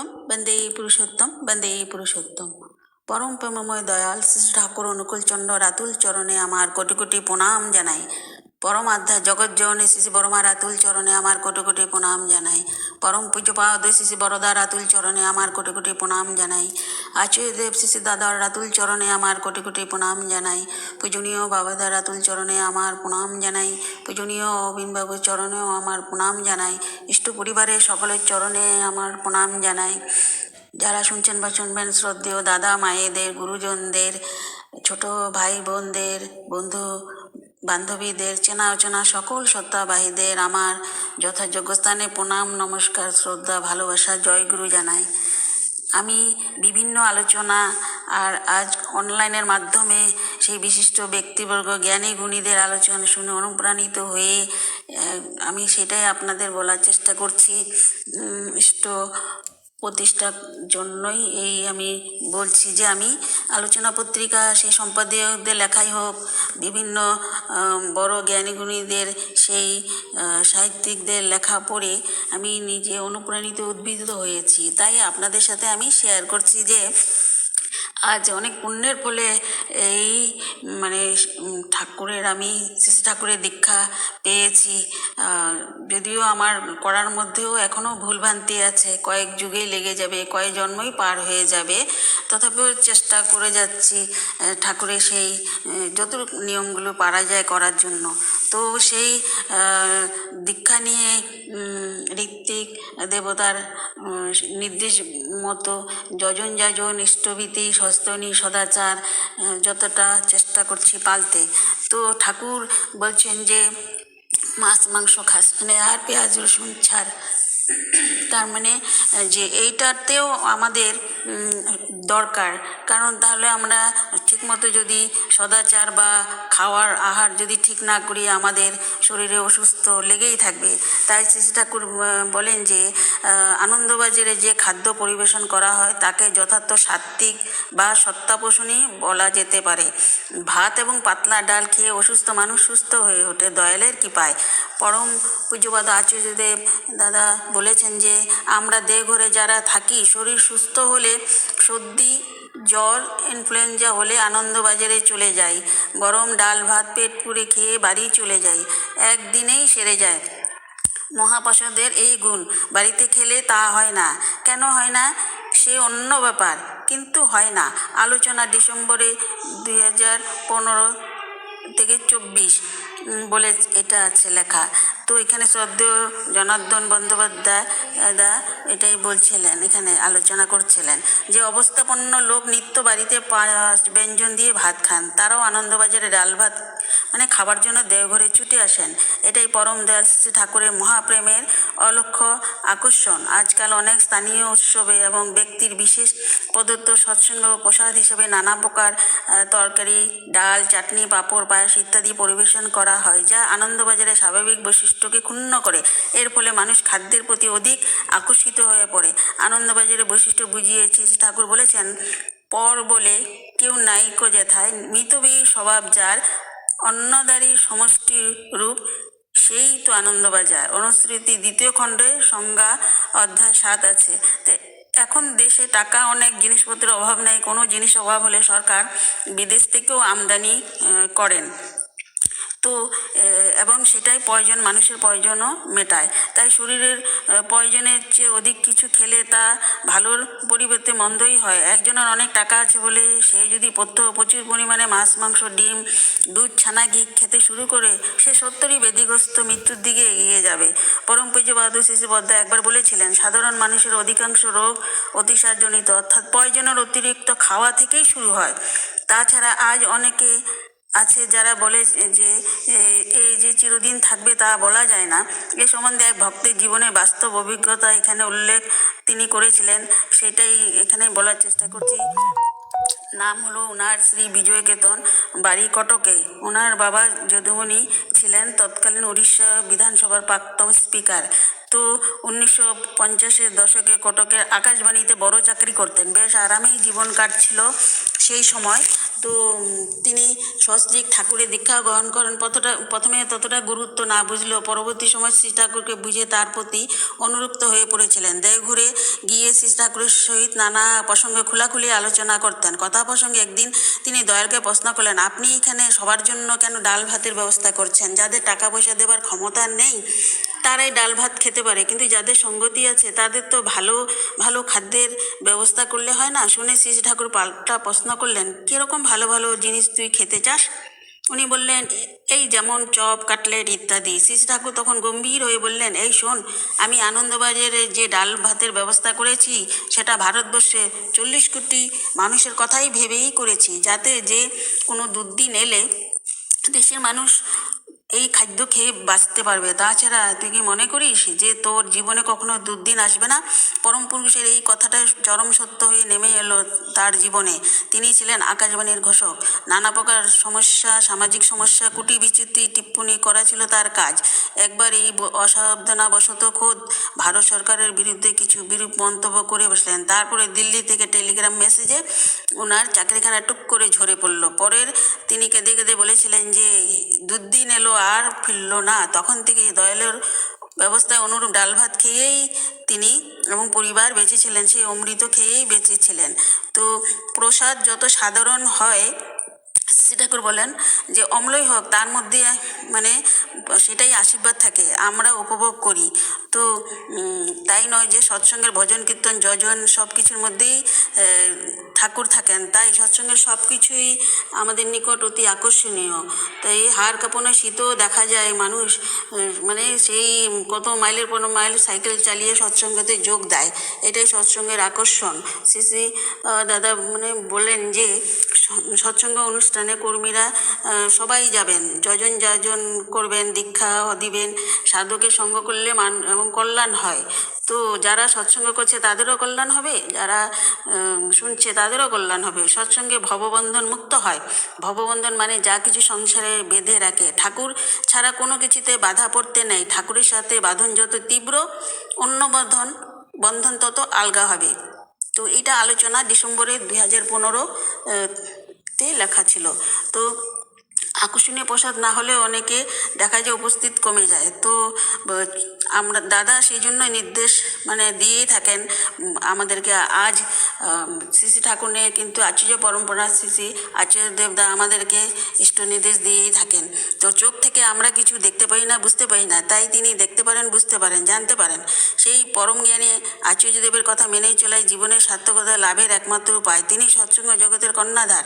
পুরুষোত্তম বন্দে পুরুষোত্তম বন্দে পুরুষোত্তম পরম প্রেমময় দয়াল শ্রী ঠাকুর অনুকূল অনুকূলচন্দ্র রাতুল চরণে আমার কোটি কোটি প্রণাম জানাই পরম আধ্যা জগৎ জননী শ্রী বরমা রাতুল চরণে আমার কোটি কোটি প্রণাম জানাই। পরম পূজ্যপাদ শ্রী বরদা রাতুল চরণে আমার কোটি কোটি প্রণাম জানাই। আচুর্য দেব শ্রী দাদার রাতুল চরণে আমার কোটি কোটি প্রণাম জানাই। পূজনীয় বাবাদা রাতুল চরণে আমার প্রণাম জানাই। পূজনীয় অবিনবাবুর চরণেও আমার প্রণাম জানাই। ইষ্ট পরিবারের সকলের চরণে আমার প্রণাম জানাই। যারা শুনছেন বা শুনবেন শ্রদ্ধেয় দাদা মায়েদের, গুরুজনদের, ছোট ভাই বোনদের, বন্ধু বান্ধবীদের চেনা অচেনা সকল সত্তাবাহীদের আমার যথাযোগ্য স্থানে প্রণাম, নমস্কার, শ্রদ্ধা, ভালোবাসা জয়গুরু জানাই। আমি বিভিন্ন আলোচনা আর আজ অনলাইনের মাধ্যমে সেই বিশিষ্ট ব্যক্তিবর্গ, জ্ঞানী গুণীদের আলোচনা শুনে অনুপ্রাণিত হয়ে আমি সেটাই আপনাদের বলার চেষ্টা করছি। ইষ্ট প্রতিষ্ঠার জন্যই এই আমি বলছি যে আমি আলোচনা পত্রিকা সেই সম্পাদকদের লেখাই হোক, বিভিন্ন বড় জ্ঞানীগুণীদের সেই সাহিত্যিকদের লেখা পড়ে আমি নিজে অনুপ্রাণিত উদ্বুদ্ধ হয়েছি। তাই আপনাদের সাথে আমি শেয়ার করছি যে আজ অনেক পুণ্যের ফলে এই মানে ঠাকুরের আমি শ্রী ঠাকুরের দীক্ষা পেয়েছি। যদিও আমার করার মধ্যেও এখনও ভুলভ্রান্তি আছে, কয়েক যুগেই লেগে যাবে, কয়েক জন্মই পার হয়ে যাবে। তথাপিও চেষ্টা করে যাচ্ছি ঠাকুরের সেই যত নিয়মগুলো পারা যায় করার জন্য। তো সেই দীক্ষা নিয়ে ঋত্বিক দেবতার নির্দেশ মতো যজন যাজন ইষ্টভীতি সস্তনী সদাচার যতটা চেষ্টা করছি পালতে। তো ঠাকুর বলছেন যে, মাছ, মাংস খাস মানে আর পেঁয়াজ, রসুন ছাড়। তার মানে যে এইটাতেও আমাদের দরকার। কারণ তাহলে আমরা ঠিকমতো যদি সদাচার বা খাওয়ার আহার যদি ঠিক না করি, আমাদের শরীরে অসুস্থ লেগেই থাকবে। তাই শ্রী ঠাকুর বলেন যে আনন্দবাজারে যে খাদ্য পরিবেশন করা হয়, তাকে যথার্থ সাত্ত্বিক বা সত্তাপোষণই বলা যেতে পারে। ভাত এবং পাতলা ডাল খেয়ে অসুস্থ মানুষ সুস্থ হয়ে ওঠে, দয়ালের কৃপায়। পরম পূজ্যপাদ আচার্যদেব দাদা বলেছেন যে, আমরা দেহঘরে যারা থাকি, শরীর সুস্থ হলে সর্দি, জ্বর ইনফ্লুয়েঞ্জা হলে আনন্দবাজারে চলে যাই। গরম ডাল ভাত পেট পুড়ে খেয়ে বাড়ি চলে যাই। একদিনেই সেরে যায়। মহাপাশদের এই গুণ, বাড়িতে খেলে তা হয় না। কেন হয় না? সে অন্য ব্যাপার, কিন্তু হয় না। আলোচনা ডিসেম্বরে দুই হাজার পনেরো থেকে চব্বিশ বলে এটা আছে লেখা। তো এখানে শ্রদ্ধেয় জনার্দন বন্দ্যোপাধ্যায়, দা এটাই বলছিলেন, এখানে আলোচনা করছিলেন যে, অবস্থাপন্ন লোক নিত্য বাড়িতে ব্যঞ্জন দিয়ে ভাত খান, তারাও আনন্দবাজারে ডাল ভাত মানে খাবার জন্য দেওঘরে ছুটে আসেন। এটাই পরম দয়াল শ্রী ঠাকুরের মহাপ্রেমের অলক্ষ্য আকর্ষণ। আজকাল অনেক স্থানীয় উৎসবে এবং ব্যক্তির বিশেষ প্রদত্ত সৎসঙ্গ প্রসাদ হিসেবে নানা প্রকার তরকারি, ডাল, চাটনি, পাঁপড়, পায়েস ইত্যাদি পরিবেশন করা হয়, যা আনন্দবাজারের স্বাভাবিক বৈশিষ্ট্যকে ক্ষুণ্ণ করে। এর ফলে মানুষ খাদ্যের প্রতি অধিক আকর্ষিত হয়ে পড়ে। আনন্দবাজারের বৈশিষ্ট্য বুঝিয়ে শ্রী ঠাকুর বলেছেন, পর বলে কেউ নাইকো যেথায় মৃতবীর স্বভাব যার অন্নদারী সমষ্টি রূপ, সেই তো আনন্দবাজার। অনুস্মৃতি দ্বিতীয় খণ্ডে সংজ্ঞা অধ্যায় সাত আছে। এখন দেশে টাকা অনেক জিনিসপত্রের অভাব নেই, কোনো জিনিস অভাব হলে সরকার বিদেশ থেকেও আমদানি করেন। তো এবং সেটাই প্রয়োজন, মানুষের প্রয়োজনও মেটায়। তাই শরীরের প্রয়োজনের চেয়ে অধিক কিছু খেলে তা ভালোর পরিবর্তে মন্দই হয়। একজনের অনেক টাকা আছে বলে সে যদি প্রত্যহ প্রচুর পরিমাণে মাছ, মাংস, ডিম, দুধ, ছানা, ঘি খেতে শুরু করে, সে সত্যরই বেদিগ্রস্ত মৃত্যুর দিকে এগিয়ে যাবে। পরম পূজ্য বাহাদুর শিশু বদ্দা একবার বলেছিলেন, সাধারণ মানুষের অধিকাংশ রোগ অতিসারজনিত, অর্থাৎ প্রয়োজনের অতিরিক্ত খাওয়া থেকেই শুরু হয়। তাছাড়া আজ অনেকে আছে যারা বলে যে এই যে চিরদিন থাকবে তা বলা যায় না। এ সম্বন্ধে এক ভক্তের জীবনের বাস্তব অভিজ্ঞতা এখানে উল্লেখ তিনি করেছিলেন। সেটাই এখানে বলার চেষ্টা করছি। নাম হলো ওনার শ্রী বিজয় কেতন বাড়ি কটকে। ওনার বাবা যদুমণি ছিলেন তৎকালীন উড়িষ্যা বিধানসভার প্রাক্তন স্পিকার। তো উনিশশো পঞ্চাশের দশকে কটকের আকাশবাণীতে বড় চাকরি করতেন। বেশ আরামেই জীবন কাটছিল সেই সময়। তো তিনি সস্ত্রীক ঠাকুরের দীক্ষা গ্রহণ করেন। কতটা প্রথমে ততটা গুরুত্ব না বুঝলেও পরবর্তী সময় শ্রী ঠাকুরকে বুঝে তার প্রতি অনুরক্ত হয়ে পড়েছিলেন। দেওঘুরে গিয়ে শ্রী ঠাকুরের সহিত নানা প্রসঙ্গে খোলাখুলি আলোচনা করতেন। কথা প্রসঙ্গে একদিন তিনি দয়ালকে প্রশ্ন করলেন, আপনি এখানে সবার জন্য কেন ডাল ভাতের ব্যবস্থা করছেন? যাদের টাকা পয়সা দেবার ক্ষমতা নেই তারাই ডাল ভাত খেতে পারে। কিন্তু যাদের সঙ্গতি আছে, তাদের তো ভালো ভালো খাদ্যের ব্যবস্থা করলে হয় না? শুনে শ্রী ঠাকুর পাল্টা প্রশ্ন করলেন, কীরকম ভালো ভালো জিনিস তুই খেতে চাস? উনি বললেন, এই যেমন চপ, কাটলেট ইত্যাদি। শ্রী ঠাকুর তখন গম্ভীর হয়ে বললেন, এই শোন, আমি আনন্দবাজারে যে ডাল ভাতের ব্যবস্থা করেছি, সেটা ভারতবর্ষে চল্লিশ কোটি মানুষের কথাই ভেবেই করেছি। যাতে যে কোনো দুর্দিন এলে দেশের মানুষ এই খাদ্য খেয়ে বাঁচতে পারবে। তাছাড়া তুই কি মনে করিস যে তোর জীবনে কখনো দুর্দিন আসবে না? পরম পুরুষের এই কথাটা চরম সত্য হয়ে নেমে এলো তার জীবনে। তিনি ছিলেন আকাশবাণীর ঘোষক। নানা প্রকার সমস্যা, সামাজিক সমস্যা কুটি বিচিত্রি টিপ্পণী করা ছিল তার কাজ। একবার এই অসাবধানাবশত খোদ ভারত সরকারের বিরুদ্ধে কিছু বিরূপ মন্তব্য করে বসলেন। তারপরে দিল্লি থেকে টেলিগ্রাম মেসেজে ওনার চাকরিখানা টুক করে ঝরে পড়ল। পরের তিনি কেঁদে কেঁদে বলেছিলেন যে, দুদিন এলো আর ফিরল না। তখন থেকে দয়ালের ব্যবস্থায় অনুরূপ ডাল ভাত খেয়েই তিনি এবং পরিবার বেঁচেছিলেন। সেই অমৃত খেয়েই বেঁচেছিলেন। তো প্রসাদ যত সাধারণ হয় শ্রী ঠাকুর বলেন যে অম্লই হোক, তার মধ্যে মানে সেটাই আশীর্বাদ থাকে, আমরা উপভোগ করি। তো তাই নয় যে সৎসঙ্গের ভজন, কীর্তন, যজন সব কিছুর মধ্যেই ঠাকুর থাকেন। তাই সৎসঙ্গের সব কিছুই আমাদের নিকট অতি আকর্ষণীয়। তাই হাড় কাঁপানো, শীতও দেখা যায় মানুষ মানে সেই কত মাইলের পর মাইল সাইকেল চালিয়ে সৎসঙ্গতে যোগ দেয়। এটাই সৎসঙ্গের আকর্ষণ। শ্রী শ্রী দাদা মানে বললেন যে সৎসঙ্গ অনুষ্ঠানে কর্মীরা সবাই যাবেন। যজন যাজন করবেন, দীক্ষা দিবেন সাধকের সঙ্গ করলে মান এবং কল্যাণ হয়। তো যারা সৎসঙ্গ করছে তাদেরও কল্যাণ হবে, যারা শুনছে তাদেরও কল্যাণ হবে। সৎসঙ্গে ভববন্ধন মুক্ত হয়। ভববন্ধন মানে যা কিছু সংসারে বেঁধে রাখে। ঠাকুর ছাড়া কোনো কিছুতে বাধা পড়তে নেই। ঠাকুরের সাথে বাঁধন যত তীব্র, অন্য বন্ধন বন্ধন তত আলগা হবে। তো এটা আলোচনা ডিসেম্বরের দুই হাজার পনেরো তে লেখা ছিল। তো আকর্ষণীয় প্রসাদ না হলে অনেকে দেখা যায় উপস্থিত কমে যায়। তো আমরা, দাদা সেই জন্য নির্দেশ মানে দিয়েই থাকেন আমাদেরকে আজ শ্রী শ্রী ঠাকুর কিন্তু আচার্য পরম্পরা শ্রী আচার্য দেবদা আমাদেরকে ইষ্ট নির্দেশ দিয়েই থাকেন। তো চোখ থেকে আমরা কিছু দেখতে পাই না, বুঝতে পারি না, তাই তিনি দেখতে পারেন, বুঝতে পারেন, জানতে পারেন। সেই পরম জ্ঞানী আচার্যদেবের কথা মেনেই চলাই জীবনের সার্থকতা লাভের একমাত্র উপায়। তিনি সৎসঙ্গ জগতের কন্যাধার।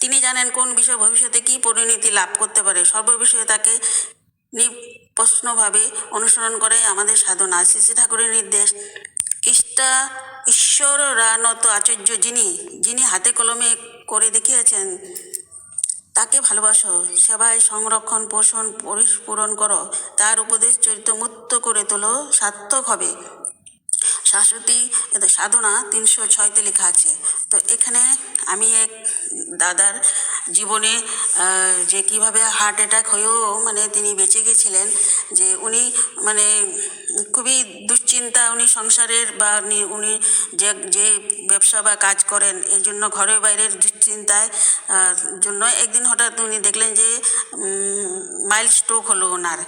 তিনি জানেন কোন বিষয় ভবিষ্যতে কী পরিণতি লাভ করতে পারে। সর্ববিষয়ে তাকে নিপ্রশ্নভাবে অনুসরণ করে আমাদের সাধনা। শ্রী ঠাকুরের নির্দেশ ইষ্টা ঈশ্বর রানত আচার্য যিনি যিনি হাতে কলমে করে দেখিয়েছেন, তাকে ভালোবাসো। সেবায় সংরক্ষণ, পোষণ, পরিপূরণ করো। তার উপদেশ চরিত্র মুক্ত করে তোলো, সার্থক হবে। শাশ্বতী সাধনা তিনশো ছয়তে লেখা আছে। তো এখানে আমি এক দাদার জীবনে যে কীভাবে হার্ট অ্যাটাক হয়েও মানে তিনি বেঁচে গেছিলেন যে উনি মানে খুবই দুশ্চিন্তা উনি সংসারের বা উনি- যে যে ব্যবসা বা কাজ করেন এই জন্য ঘরে বাইরের দুশ্চিন্তায় জন্য একদিন হঠাৎ উনি দেখলেন যে মাইল্ড স্ট্রোক হলো ওনার।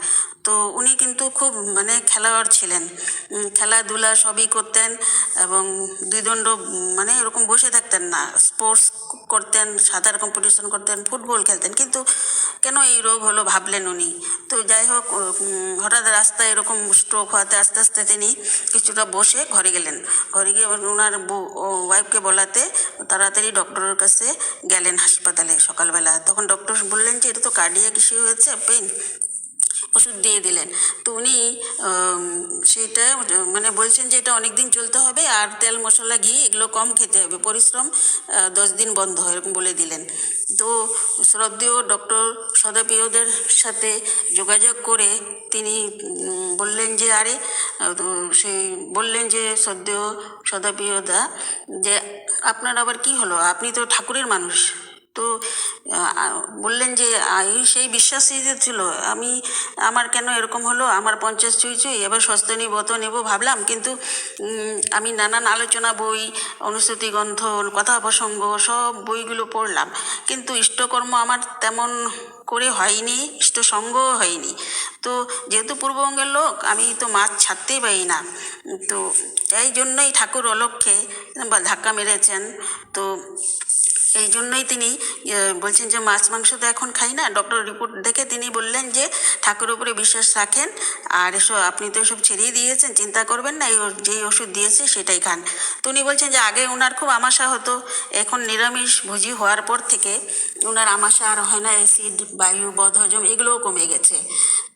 তো উনি কিন্তু খুব মানে খেলোয়াড় ছিলেন। খেলাধুলা সবই করতেন এবং দুই দণ্ড মানে এরকম বসে থাকতেন না। স্পোর্টস করতেন, সাঁতার কম্পিটিশন করতেন, ফুটবল খেলতেন। কিন্তু কেন এই রোগ হলো ভাবলেন উনি। তো যাই হোক হঠাৎ রাস্তায় এরকম স্ট্রোক হওয়াতে আস্তে আস্তে তিনি কিছুটা বসে ঘরে গেলেন। ঘরে গিয়ে ওনার ওয়াইফকে বলাতে তাড়াতাড়ি ডক্টরের কাছে গেলেন হাসপাতালে সকালবেলা। তখন ডক্টর বললেন যে, এটা তো কার্ডিয়াক ইস্যু হয়েছে পেন ওষুধ দিয়ে দিলেন। তো উনি সেটা মানে বলছেন যে এটা অনেক দিন চলতে হবে আর তেল, মশলা, ঘি এগুলো কম খেতে হবে। পরিশ্রম দশ দিন বন্ধ হয় এরকম বলে দিলেন। তো শ্রদ্ধেয় ডক্টর সদাপ্রিয়দের সাথে যোগাযোগ করে তিনি বললেন যে আরে সেই বললেন যে শ্রদ্ধেয় সদাপ্রিয়দা, যে আপনার আবার কি হলো? আপনি তো ঠাকুরের মানুষ। তো বললেন যে সেই বিশ্বাসই যে ছিল, আমি, আমার কেন এরকম হলো? আমার পঞ্চাশ চুই চুই, এবার সস্ত নিব তো নেব ভাবলাম, কিন্তু আমি নানান আলোচনা বই অনুশ্রুতি গ্রন্থ, কথা প্রসঙ্গ, সব বইগুলো পড়লাম। কিন্তু ইষ্টকর্ম আমার তেমন করে হয়নি ইষ্টসঙ্গও হয়নি। তো, যেহেতু পূর্ববঙ্গের লোক, আমি তো মাছ ছাড়তেই পারি না। তো, এই জন্যই ঠাকুর অলক্ষে, বা ধাক্কা মেরেছেন। তো এই জন্যই তিনি বলছেন যে মাছ মাংস তো এখন খাই না। ডক্টর রিপোর্ট দেখে তিনি বললেন যে ঠাকুর উপরে বিশ্বাস রাখেন, আর এসব আপনি তো এসব ছেড়েই দিয়েছেন, চিন্তা করবেন না, এই যেই ওষুধ দিয়েছে সেটাই খান। তো উনি বলছেন যে আগে ওনার খুব আমাশা হতো, এখন নিরামিষ ভোজি হওয়ার পর থেকে ওনার আমাশা আর হয় না, অ্যাসিড, বায়ু, বদহজম এগুলোও কমে গেছে।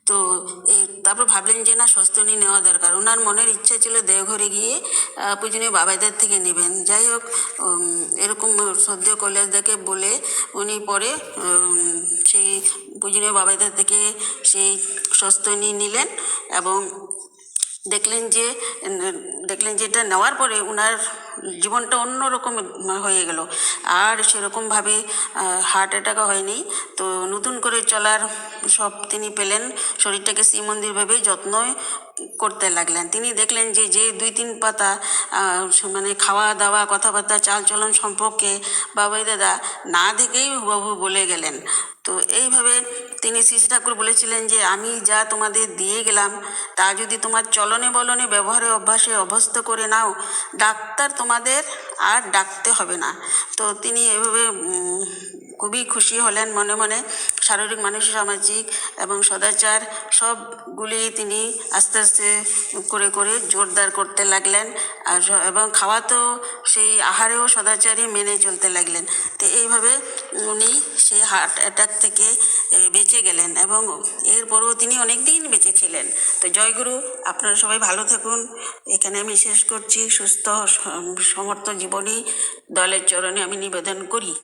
তো তারপর ভাবলেন যে না সস্তনী নেওয়া দরকার। ওনার মনের ইচ্ছা ছিল দেওঘরে গিয়ে পূজনীয় বাবাদের থেকে নেবেন। যাই হোক এরকম সদ্য কৈলাসদাকে বলে উনি পরে সেই পূজনীয় বাবাদের থেকে সেই সস্তনী নিলেন এবং দেখলেন যে দেখলেন যে এটা নেওয়ার পরে ওনার জীবনটা অন্যরকম হয়ে গেল। আর সেরকমভাবে হার্ট অ্যাটাক হয়নি। তো নতুন করে চলার সব তিনি পেলেন। শরীরটাকে শ্রীমন্দিরভাবে যত্ন করতে লাগলেন। তিনি দেখলেন যে যে দুই, তিন পাতা মানে খাওয়া দাওয়া কথাবার্তা, চালচলন সম্পর্কে বাবাই দাদা না দেখেই বাবু বলে গেলেন। তো এইভাবে তিনি শ্রী ঠাকুর বলেছিলেন যে, আমি যা তোমাদের দিয়ে গেলাম, তা যদি তোমার চলনে বলনে ব্যবহারে অভ্যাসে অভ্যস্ত করে নাও, ডাক্তার তোমাদের আর ডাকতে হবে না। তো তিনি এভাবে খুবই খুশি হলেন মনে মনে। শারীরিক, মানসিক, সামাজিক এবং সদাচার সবগুলি তিনি আস্তে আস্তে করে করে জোরদার করতে লাগলেন। আর এবং খাওয়া তো সেই আহারেও সদাচারই মেনে চলতে লাগলেন। তো এইভাবে উনি সেই হার্ট অ্যাটাক থেকে বেঁচে গেলেন এবং এরপরও তিনি অনেক দিন বেঁচে ছিলেন। তো জয়গুরু, আপনারা সবাই ভালো থাকুন। এখানে আমি শেষ করছি। সুস্থ সমর্থ জীবনী দলের চরণে আমি নিবেদন করি।